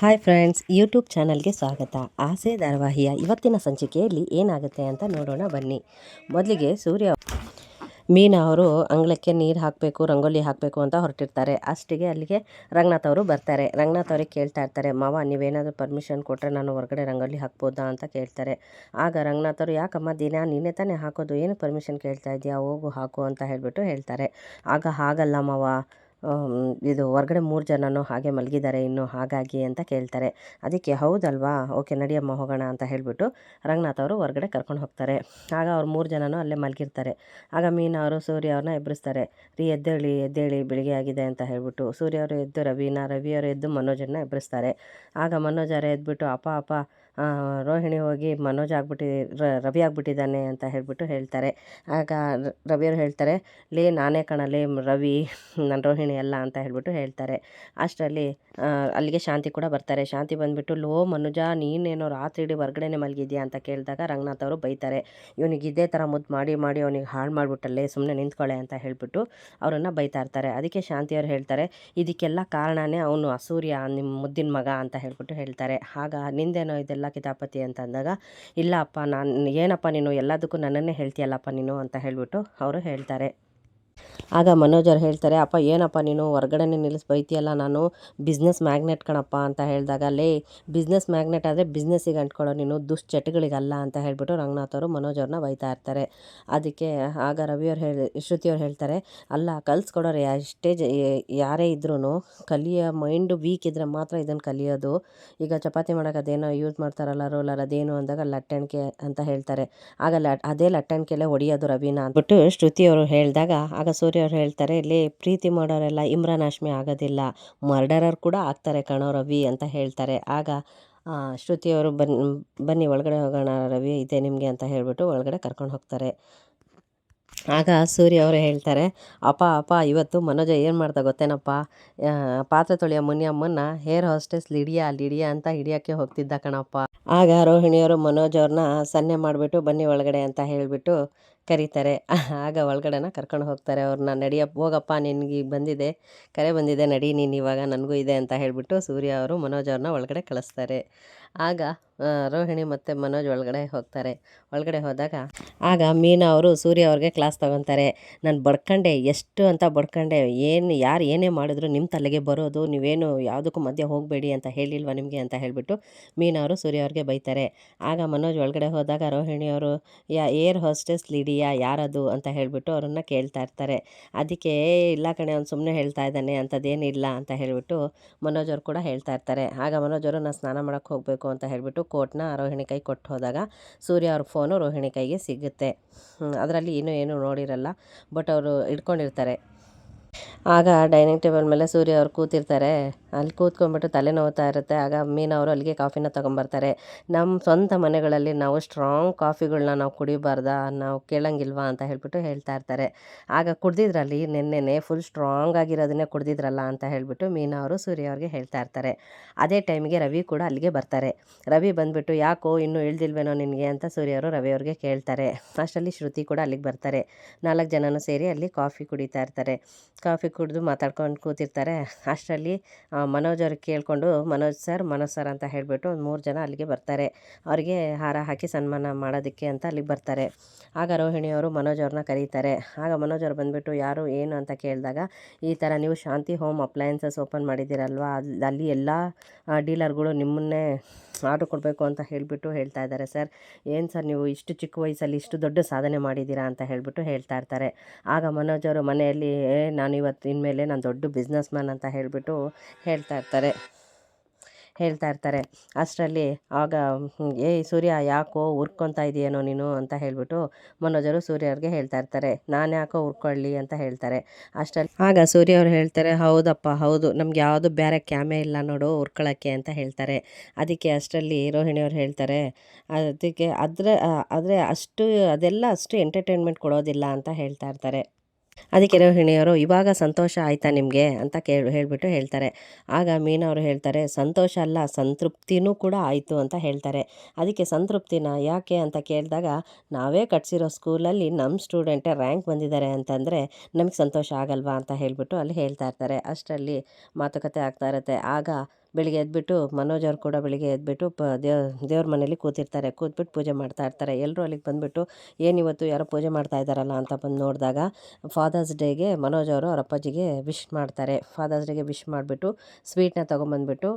Hi friends YouTube ಚಾನಲ್ಗೆ ಸ್ವಾಗತ. ಆಸೆ ಧಾರಾವಾಹಿಯ ಇವತ್ತಿನ ಸಂಚಿಕೆಯಲ್ಲಿ ಏನಾಗುತ್ತೆ ಅಂತ ನೋಡೋಣ ಬನ್ನಿ. ಮೊದಲಿಗೆ ಸೂರ್ಯ, ಮೀನಾ ಅವರು ಅಂಗಳಕ್ಕೆ ನೀರು ಹಾಕಬೇಕು, ರಂಗೋಲಿ ಹಾಕಬೇಕು ಅಂತ ಹೊರಟಿರ್ತಾರೆ. ಅಷ್ಟಿಗೆ ಅಲ್ಲಿಗೆ ರಂಗನಾಥ್ ಅವರು ಬರ್ತಾರೆ. ರಂಗನಾಥ್ ಅವ್ರಿಗೆ ಕೇಳ್ತಾ ಇರ್ತಾರೆ, ಮಾವ, ನೀವೇನಾದರೂ ಪರ್ಮಿಷನ್ ಕೊಟ್ಟರೆ ನಾನು ಹೊರಗಡೆ ರಂಗೋಲಿ ಹಾಕ್ಬೋದಾ? ಅಂತ ಕೇಳ್ತಾರೆ. ಆಗ ರಂಗನಾಥ್ ಅವರು, ಯಾಕಮ್ಮ, ದಿನ ನೀನೇ ತಾನೇ ಹಾಕೋದು, ಏನು ಪರ್ಮಿಷನ್ ಕೇಳ್ತಾ ಇದೆಯಾ? ಹೋಗು, ಹಾಕು ಅಂತ ಹೇಳಿಬಿಟ್ಟು ಹೇಳ್ತಾರೆ. ಆಗ, ಹಾಗಲ್ಲ ಮಾವ ಇದು ಹೊರಗಡೆ ಮೂರು ಜನನೂ ಹಾಗೆ ಮಲಗಿದ್ದಾರೆ, ಇನ್ನು ಹಾಗಾಗಿ ಅಂತ ಕೇಳ್ತಾರೆ. ಅದಕ್ಕೆ ಹೌದಲ್ವಾ? ಓಕೆ, ನಡಿಯಮ್ಮ ಹೋಗೋಣ ಅಂತ ಹೇಳಿಬಿಟ್ಟು ರಂಗನಾಥ್ ಅವರು ಹೊರಗಡೆ ಕರ್ಕೊಂಡು ಹೋಗ್ತಾರೆ. ಆಗ ಅವ್ರು ಮೂರು ಜನನೂ ಅಲ್ಲೇ ಮಲಗಿರ್ತಾರೆ. ಆಗ ಮೀನಾ ಅವರು ಸೂರ್ಯ ಅವ್ರನ್ನ ಎಬ್ಬರಿಸ್ತಾರೆ ರೀ, ಎದ್ದೇಳಿ ಎದ್ದೇಳಿ, ಬೆಳಿಗ್ಗೆ ಆಗಿದೆ ಅಂತ ಹೇಳಿಬಿಟ್ಟು ಸೂರ್ಯ ಅವರು ಎದ್ದು ರವಿನ ರವಿಯವರು ಎದ್ದು ಮನೋಜನ್ನ ಎಬ್ಬರಿಸ್ತಾರೆ ಆಗ ಮನೋಜ್ ಅವರೇ ಎದ್ಬಿಟ್ಟು, ಅಪ್ಪ ಅಪ್ಪ ರೋಹಿಣಿ ಹೋಗಿ ಮನೋಜ್ ಆಗ್ಬಿಟ್ಟಿ ರವಿ ಆಗ್ಬಿಟ್ಟಿದ್ದಾನೆ ಅಂತ ಹೇಳಿಬಿಟ್ಟು ಹೇಳ್ತಾರೆ. ಆಗ ರವಿಯವರು ಹೇಳ್ತಾರೆ, ಲೇ, ನಾನೇ ಕಣಲೇ ರವಿ, ನಾನು ರೋಹಿಣಿ ಅಲ್ಲ ಅಂತ ಹೇಳಿಬಿಟ್ಟು ಹೇಳ್ತಾರೆ. ಅಷ್ಟರಲ್ಲಿ ಅಲ್ಲಿಗೆ ಶಾಂತಿ ಕೂಡ ಬರ್ತಾರೆ. ಶಾಂತಿ ಬಂದುಬಿಟ್ಟು, ಲೋ, ಮನುಜ, ನೀನೇನೋ ರಾತ್ರಿ ಇಡೀ ಹೊರ್ಗಡೆನೇ ಮಲಗಿದ್ಯಾ? ಅಂತ ಕೇಳಿದಾಗ ರಂಗನಾಥ್ ಅವರು ಬೈತಾರೆ. ಇವನಿಗೆ ಇದೇ ಥರ ಮುದ್ದು ಮಾಡಿ ಮಾಡಿ ಅವನಿಗೆ ಹಾಳು ಮಾಡಿಬಿಟ್ಟಲ್ಲೇ ಸುಮ್ಮನೆ ನಿಂತ್ಕೊಳ್ಳೆ ಅಂತ ಹೇಳಿಬಿಟ್ಟು ಅವರನ್ನು ಬೈತಾ ಇರ್ತಾರೆ. ಅದಕ್ಕೆ ಶಾಂತಿಯವರು ಹೇಳ್ತಾರೆ, ಇದಕ್ಕೆಲ್ಲ ಕಾರಣನೇ ಅವನು ಅಸೂರ್ಯ ನಿಮ್ಮ ಮುದ್ದಿನ ಮಗ ಅಂತ ಹೇಳ್ಬಿಟ್ಟು ಹೇಳ್ತಾರೆ. ಆಗ ನಿಂದೇನೋ ಇದೆಲ್ಲ ಕಿತಾಪತಿ ಅಂತ ಅಂದಾಗ ಇಲ್ಲ ಅಪ್ಪ ನಾನು, ಏನಪ್ಪ ನೀನು ಎಲ್ಲದಕ್ಕೂ ನನ್ನನ್ನೇ ಹೇಳ್ತೀಯಲ್ಲಪ್ಪ ನೀನು? ಅಂತ ಹೇಳಿಬಿಟ್ಟು ಅವರು ಹೇಳ್ತಾರೆ. ಆಗ ಮನೋಜರು ಹೇಳ್ತಾರೆ, ಅಪ್ಪ, ಏನಪ್ಪ ನೀನು ಹೊರ್ಗಡೆನೆ ನಿಲ್ಲಿಸಿ ಬೈತೀಯಲ್ಲ ನಾನು? ಬಿಸ್ನೆಸ್ ಮ್ಯಾಗ್ನೆಟ್ ಕಣಪ್ಪ ಅಂತ ಹೇಳಿದಾಗ, ಲೇ, ಬಿಸ್ನೆಸ್ ಮ್ಯಾಗ್ನೆಟ್ ಆದರೆ ಬಿಸ್ನೆಸ್ಸಿಗೆ ಅಂಟ್ಕೊಳ್ಳೋ ನೀನು ದುಶ್ಚಟಗಳಿಗಲ್ಲ ಅಂತ ಹೇಳಿಬಿಟ್ಟು ರಂಗನಾಥ್ ಅವರು ಮನೋಜ್ ಅವ್ರನ್ನ ಬೈತಾ ಇರ್ತಾರೆ. ಅದಕ್ಕೆ ಆಗ ರವಿಯವ್ರು ಹೇಳಿ ಶ್ರುತಿಯವ್ರು ಹೇಳ್ತಾರೆ, ಅಲ್ಲ, ಕಲ್ಸ್ಕೊಡೋರು ಎಷ್ಟೇ ಜ ಯಾರೇ ಇದ್ರೂ ಕಲಿಯೋ, ಮೈಂಡು ವೀಕ್ ಇದ್ದರೆ ಮಾತ್ರ ಇದನ್ನು ಕಲಿಯೋದು. ಈಗ ಚಪಾತಿ ಮಾಡೋಕೆ ಅದೇನೋ ಯೂಸ್ ಮಾಡ್ತಾರಲ್ಲ, ರೋಲರ್ ಅದೇನು ಅಂದಾಗ ಲಟ್ಟಣಿಕೆ ಅಂತ ಹೇಳ್ತಾರೆ. ಆಗ ಲ ಅದೇ ಲಟ್ಟಣಿಕೆಲೆ ಹೊಡೆಯೋದು ರವಿನ ಅಂದ್ಬಿಟ್ಟು ಶ್ರುತಿಯವರು ಹೇಳಿದಾಗ ಸೂರ್ಯ ಅವ್ರು ಹೇಳ್ತಾರೆ ಇಲ್ಲಿ ಪ್ರೀತಿ ಮಾಡೋರೆಲ್ಲ ಇಮ್ರಾನ್ ಹಾಶ್ಮಿ ಆಗೋದಿಲ್ಲ. ಮರ್ಡರರ್ ಕೂಡ ಆಗ್ತಾರೆ ಕಣೋ ರವಿ ಅಂತ ಹೇಳ್ತಾರೆ. ಆಗ ಶ್ರುತಿಯವರು ಬನ್ನಿ ಬನ್ನಿ ಒಳಗಡೆ ಹೋಗೋಣ ರವಿ, ಇದೆ ನಿಮಗೆ ಅಂತ ಹೇಳಿಬಿಟ್ಟು ಒಳಗಡೆ ಕರ್ಕೊಂಡು ಹೋಗ್ತಾರೆ. ಆಗ ಸೂರ್ಯ ಅವರು ಹೇಳ್ತಾರೆ, ಅಪ್ಪ ಅಪ್ಪ, ಇವತ್ತು ಮನೋಜ ಏನು ಮಾಡ್ದೆ ಗೊತ್ತೇನಪ್ಪ? ಪಾತ್ರೆ ತೊಳೆಯೋ ಮುನಿಯಮ್ಮನ್ನ ಹೇರ್ ಹಾಸ್ಟೆಸ್ ಲಿಡಿಯಾ ಲಿಡಿಯಾ ಅಂತ ಹಿಡಿಯೋಕ್ಕೆ ಹೋಗ್ತಿದ್ದ ಕಣಪ್ಪ. ಆಗ ರೋಹಿಣಿಯವರು ಮನೋಜ್ ಅವ್ರನ್ನ ಸನ್ನೆ ಮಾಡಿಬಿಟ್ಟು ಬನ್ನಿ ಒಳಗಡೆ ಅಂತ ಹೇಳಿಬಿಟ್ಟು ಕರೀತಾರೆ. ಆಗ ಒಳಗಡೆನ ಕರ್ಕೊಂಡು ಹೋಗ್ತಾರೆ. ಅವ್ರನ್ನ ನಡಿಯಪ್ಪ ಹೋಗಪ್ಪ, ನಿನಗೆ ಬಂದಿದೆ. ಕರೆ ಬಂದಿದೆ, ನಡಿ, ನೀನು ಇವಾಗ ನನಗೂ ಇದೆ ಅಂತ ಹೇಳಿಬಿಟ್ಟು ಸೂರ್ಯ ಅವರು ಮನೋಜ್ ಅವ್ರನ್ನ ಒಳಗಡೆ ಕಳಿಸ್ತಾರೆ. ಆಗ ರೋಹಿಣಿ ಮತ್ತು ಮನೋಜ್ ಒಳಗಡೆ ಹೋಗ್ತಾರೆ. ಒಳಗಡೆ ಹೋದಾಗ, ಆಗ ಮೀನಾ ಅವರು ಸೂರ್ಯ ಅವ್ರಿಗೆ ಕ್ಲಾಸ್ ತೊಗೊತಾರೆ. ನಾನು ಬಡ್ಕಂಡೆ, ಎಷ್ಟು ಅಂತ ಬಡ್ಕಂಡೆ, ಏನು, ಯಾರು ಏನೇ ಮಾಡಿದ್ರು ನಿಮ್ಮ ತಲೆಗೆ ಬರೋದು, ನೀವೇನು ಯಾವುದಕ್ಕೂ ಮಧ್ಯ ಹೋಗಬೇಡಿ ಅಂತ ಹೇಳಿಲ್ವಾ ನಿಮಗೆ? ಅಂತ ಹೇಳಿಬಿಟ್ಟು ಮೀನಾ ಅವರು ಸೂರ್ಯ ಅವ್ರಿಗೆ ಬೈತಾರೆ. ಆಗ ಮನೋಜ್ ಒಳಗಡೆ ಹೋದಾಗ ರೋಹಿಣಿ ಅವರು, ಯಾ, ಏರ್ ಹೋಸ್ಟೆಸ್ ಲಿಡಿಯಾ ಯಾರದು ಅಂತ ಹೇಳಿಬಿಟ್ಟು ಅವರನ್ನು ಕೇಳ್ತಾ ಇರ್ತಾರೆ. ಅದಕ್ಕೆ ಇಲ್ಲ ಕಣೆ, ಅವ್ನು ಸುಮ್ಮನೆ ಹೇಳ್ತಾ ಇದ್ದಾನೆ ಅಂಥದ್ದೇನಿಲ್ಲ ಅಂತ ಹೇಳಿಬಿಟ್ಟು ಮನೋಜ್ ಕೂಡ ಹೇಳ್ತಾ ಇರ್ತಾರೆ. ಆಗ ಮನೋಜ್ ಅವರು, ನಾನು ಸ್ನಾನ ಮಾಡೋಕ್ಕೆ ಹೋಗಬೇಕು ಅಂತ ಹೇಳಿಬಿಟ್ಟು ಕೋಟ್ನ ರೋಹಿಣಿ ಕೈ ಕೊಟ್ಟು ಹೋದಾಗ ಸೂರ್ಯ ಅವ್ರ ಫೋನು ರೋಹಿಣಿ ಕೈಗೆ ಸಿಗುತ್ತೆ. ಅದರಲ್ಲಿ ಇನ್ನೂ ಏನೂ ನೋಡಿರಲ್ಲ, ಬಟ್ ಅವರು ಇಟ್ಕೊಂಡಿರ್ತಾರೆ ಆಗ ಡೈನಿಂಗ್ ಟೇಬಲ್ ಮೇಲೆ ಸೂರ್ಯ ಅವ್ರು ಕೂತಿರ್ತಾರೆ. ಅಲ್ಲಿ ಕೂತ್ಕೊಂಡ್ಬಿಟ್ಟು ತಲೆ ಇರುತ್ತೆ. ಆಗ ಮೀನಾ ಅವರು ಅಲ್ಲಿಗೆ ಕಾಫಿನ ತೊಗೊಂಬರ್ತಾರೆ. ನಮ್ಮ ಸ್ವಂತ ಮನೆಗಳಲ್ಲಿ ನಾವು ಸ್ಟ್ರಾಂಗ್ ಕಾಫಿಗಳನ್ನ ನಾವು ಕುಡಿಬಾರ್ದಾ? ನಾವು ಕೇಳಂಗಿಲ್ವಾ ಅಂತ ಹೇಳ್ಬಿಟ್ಟು ಹೇಳ್ತಾ ಇರ್ತಾರೆ. ಆಗ ಕುಡ್ದಿದ್ರಲ್ಲಿ ನಿನ್ನೆನೆ ಫುಲ್ ಸ್ಟ್ರಾಂಗ್ ಆಗಿರೋದನ್ನೇ ಕುಡ್ದಿದ್ರಲ್ಲ ಅಂತ ಹೇಳ್ಬಿಟ್ಟು ಮೀನಾ ಅವರು ಸೂರ್ಯ ಅವ್ರಿಗೆ ಹೇಳ್ತಾ ಇರ್ತಾರೆ. ಅದೇ ಟೈಮಿಗೆ ರವಿ ಕೂಡ ಅಲ್ಲಿಗೆ ಬರ್ತಾರೆ. ರವಿ ಬಂದ್ಬಿಟ್ಟು, ಯಾಕೋ ಇನ್ನೂ ಇಳ್ದಿಲ್ವೇನೋ ನಿನಗೆ? ಅಂತ ಸೂರ್ಯ ಅವರು ರವಿ ಅವ್ರಿಗೆ ಕೇಳ್ತಾರೆ. ಅಷ್ಟರಲ್ಲಿ ಶ್ರುತಿ ಕೂಡ ಅಲ್ಲಿಗೆ ಬರ್ತಾರೆ. ನಾಲ್ಕು ಜನನೂ ಸೇರಿ ಅಲ್ಲಿ ಕಾಫಿ ಕುಡಿತಾ ಇರ್ತಾರೆ. ಕಾಫಿ ಕುಡಿದು ಮಾತಾಡ್ಕೊಂಡು ಕೂತಿರ್ತಾರೆ. ಅಷ್ಟರಲ್ಲಿ ಮನೋಜ್ ಅವ್ರಿಗೆ ಕೇಳಿಕೊಂಡು, ಮನೋಜ್ ಸರ್ ಮನೋಜ್ ಸರ್ ಅಂತ ಹೇಳಿಬಿಟ್ಟು ಒಂದು ಮೂರು ಜನ ಅಲ್ಲಿಗೆ ಬರ್ತಾರೆ. ಅವರಿಗೆ ಹಾರ ಹಾಕಿ ಸನ್ಮಾನ ಮಾಡೋದಕ್ಕೆ ಅಂತ ಅಲ್ಲಿಗೆ ಬರ್ತಾರೆ. ಆಗ ರೋಹಿಣಿ ಅವರು ಮನೋಜ್ ಅವ್ರನ್ನ ಕರೀತಾರೆ. ಆಗ ಮನೋಜ್ ಅವ್ರು ಬಂದುಬಿಟ್ಟು, ಯಾರು, ಏನು ಅಂತ ಕೇಳಿದಾಗ, ಈ ಥರ ನೀವು ಶಾಂತಿ ಹೋಮ್ ಅಪ್ಲಯನ್ಸಸ್ ಓಪನ್ ಮಾಡಿದ್ದೀರಲ್ವಾ? ಅಲ್ಲಿ ಎಲ್ಲ ಡೀಲರ್ಗಳು ನಿಮ್ಮನ್ನೇ ಆರ್ಡ್ರ್ ಕೊಡಬೇಕು ಅಂತ ಹೇಳಿಬಿಟ್ಟು ಹೇಳ್ತಾ ಇದ್ದಾರೆ ಸರ್. ಏನು ಸರ್ ನೀವು ಇಷ್ಟು ಚಿಕ್ಕ ವಯಸ್ಸಲ್ಲಿ ಇಷ್ಟು ದೊಡ್ಡ ಸಾಧನೆ ಮಾಡಿದ್ದೀರಾ ಅಂತ ಹೇಳಿಬಿಟ್ಟು ಹೇಳ್ತಾ ಇರ್ತಾರೆ. ಆಗ ಮನೋಜ್ ಅವರು ಮನೆಯಲ್ಲಿ "ಏ, ನಾನು ಇವತ್ತು ಇನ್ಮೇಲೆ ನಾನು ದೊಡ್ಡ ಬಿಸ್ನೆಸ್ ಮ್ಯಾನ್ ಅಂತ ಹೇಳಿಬಿಟ್ಟು ಹೇಳ್ತಾ ಇರ್ತಾರೆ. ಹೇಳ್ತಾ ಇರ್ತಾರೆ. ಅಷ್ಟರಲ್ಲಿ ಆಗ ಏ ಸೂರ್ಯ, ಯಾಕೋ ಉರ್ಕೊತಾ ಇದೆಯೇನೋ ನೀನು? ಅಂತ ಹೇಳಿಬಿಟ್ಟು ಮನೋಜರು ಸೂರ್ಯ ಅವ್ರಿಗೆ ಹೇಳ್ತಾ ಇರ್ತಾರೆ. ನಾನು ಯಾಕೋ ಉರ್ಕೊಳ್ಳಿ? ಅಂತ ಹೇಳ್ತಾರೆ. ಅಷ್ಟರಲ್ಲಿ ಆಗ ಸೂರ್ಯ ಅವ್ರು ಹೇಳ್ತಾರೆ, ಹೌದಪ್ಪ, ಹೌದು. ನಮ್ಗೆ ಯಾವುದು ಬೇರೆ ಕ್ಯಾಮೆ ಇಲ್ಲ ನೋಡು ಉರ್ಕೊಳ್ಳೋಕ್ಕೆ, ಅಂತ ಹೇಳ್ತಾರೆ. ಅದಕ್ಕೆ ಅಷ್ಟರಲ್ಲಿ ರೋಹಿಣಿಯವ್ರು ಹೇಳ್ತಾರೆ, ಅದಕ್ಕೆ ಅದರ ಆದರೆ ಅಷ್ಟು, ಅದೆಲ್ಲ ಅಷ್ಟು ಎಂಟರ್ಟೈನ್ಮೆಂಟ್ ಕೊಡೋದಿಲ್ಲ, ಅಂತ ಹೇಳ್ತಾ ಇರ್ತಾರೆ. ಅದಕ್ಕೆ ರೋಹಿಣಿಯವರು ಇವಾಗ ಸಂತೋಷ ಆಯ್ತಾ ನಿಮಗೆ? ಅಂತ ಕೇಳಿ, ಹೇಳಿಬಿಟ್ಟು ಹೇಳ್ತಾರೆ. ಆಗ ಮೀನವರು ಹೇಳ್ತಾರೆ, ಸಂತೋಷ ಅಲ್ಲ, ಸಂತೃಪ್ತಿನೂ ಕೂಡ ಆಯಿತು ಅಂತ ಹೇಳ್ತಾರೆ. ಅದಕ್ಕೆ ಸಂತೃಪ್ತಿನ ಯಾಕೆ ಅಂತ ಕೇಳಿದಾಗ, ನಾವೇ ಕಟ್ಸಿರೋ ಸ್ಕೂಲಲ್ಲಿ ನಮ್ಮ ಸ್ಟೂಡೆಂಟೇ ರ್ಯಾಂಕ್ ಬಂದಿದ್ದಾರೆ ಅಂತಂದರೆ ನಮಗೆ ಸಂತೋಷ ಆಗಲ್ವಾ? ಅಂತ ಹೇಳಿಬಿಟ್ಟು ಅಲ್ಲಿ ಹೇಳ್ತಾ ಇರ್ತಾರೆ. ಅಷ್ಟರಲ್ಲಿ ಮಾತುಕತೆ ಆಗ್ತಾ ಇರುತ್ತೆ. ಆಗ ಬೆಳಿಗ್ಗೆ ಎದ್ಬಿಟ್ಟು ಮನೋಜ್ ಅವ್ರು ಕೂಡ ಬೆಳಿಗ್ಗೆ ಎದ್ಬಿಟ್ಟು ಪ ದೇವ್ ದೇವ್ರ ಮನೇಲಿ ಕೂತಿರ್ತಾರೆ. ಕೂತ್ಬಿಟ್ಟು ಪೂಜೆ ಮಾಡ್ತಾ ಇರ್ತಾರೆ. ಎಲ್ಲರೂ ಅಲ್ಲಿಗೆ ಬಂದುಬಿಟ್ಟು ಏನಿವತ್ತು ಯಾರೋ ಪೂಜೆ ಮಾಡ್ತಾ ಇದ್ದಾರಲ್ಲ ಅಂತ ಬಂದು ನೋಡಿದಾಗ ಫಾದರ್ಸ್ ಡೇಗೆ ಮನೋಜ್ ಅವರು ಅವ್ರ ಅಪ್ಪಾಜಿಗೆ ವಿಶ್ ಮಾಡ್ತಾರೆ. ಫಾದರ್ಸ್ ಡೇಗೆ ವಿಶ್ ಮಾಡಿಬಿಟ್ಟು ಸ್ವೀಟ್ನ ತೊಗೊಂಬಂದ್ಬಿಟ್ಟು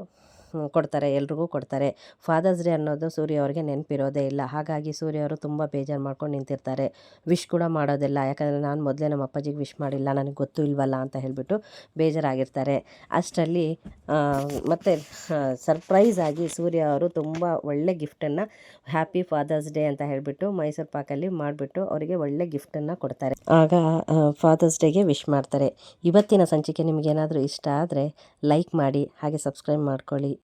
ಕೊಡ್ತಾರೆ, ಎಲ್ರಿಗೂ ಕೊಡ್ತಾರೆ. ಫಾದರ್ಸ್ ಡೇ ಅನ್ನೋದು ಸೂರ್ಯ ಅವ್ರಿಗೆ ನೆನಪಿರೋದೇ ಇಲ್ಲ. ಹಾಗಾಗಿ ಸೂರ್ಯ ಅವರು ತುಂಬ ಬೇಜಾರು ಮಾಡ್ಕೊಂಡು ನಿಂತಿರ್ತಾರೆ. ವಿಶ್ ಕೂಡ ಮಾಡೋದಿಲ್ಲ. ಯಾಕಂದರೆ ನಾನು ಮೊದಲೇ ನಮ್ಮ ಅಪ್ಪಾಜಿಗೆ ವಿಶ್ ಮಾಡಿಲ್ಲ. ನನಗೆ ಗೊತ್ತೂ ಇಲ್ವಲ್ಲ ಅಂತ ಹೇಳಿಬಿಟ್ಟು ಬೇಜಾರಾಗಿರ್ತಾರೆ. ಅಷ್ಟರಲ್ಲಿ ಮತ್ತು ಸರ್ಪ್ರೈಸ್ ಆಗಿ ಸೂರ್ಯ ಅವರು ತುಂಬ ಒಳ್ಳೆ ಗಿಫ್ಟನ್ನು ಹ್ಯಾಪಿ ಫಾದರ್ಸ್ ಡೇ ಅಂತ ಹೇಳಿಬಿಟ್ಟು ಮೈಸೂರು ಪಾಕಲ್ಲಿ ಮಾಡಿಬಿಟ್ಟು ಅವರಿಗೆ ಒಳ್ಳೆ ಗಿಫ್ಟನ್ನು ಕೊಡ್ತಾರೆ. ಆಗ ಫಾದರ್ಸ್ ಡೇಗೆ ವಿಶ್ ಮಾಡ್ತಾರೆ. ಇವತ್ತಿನ ಸಂಚಿಕೆ ನಿಮಗೇನಾದರೂ ಇಷ್ಟ ಆದರೆ ಲೈಕ್ ಮಾಡಿ, ಹಾಗೆ ಸಬ್ಸ್ಕ್ರೈಬ್ ಮಾಡ್ಕೊಳ್ಳಿ.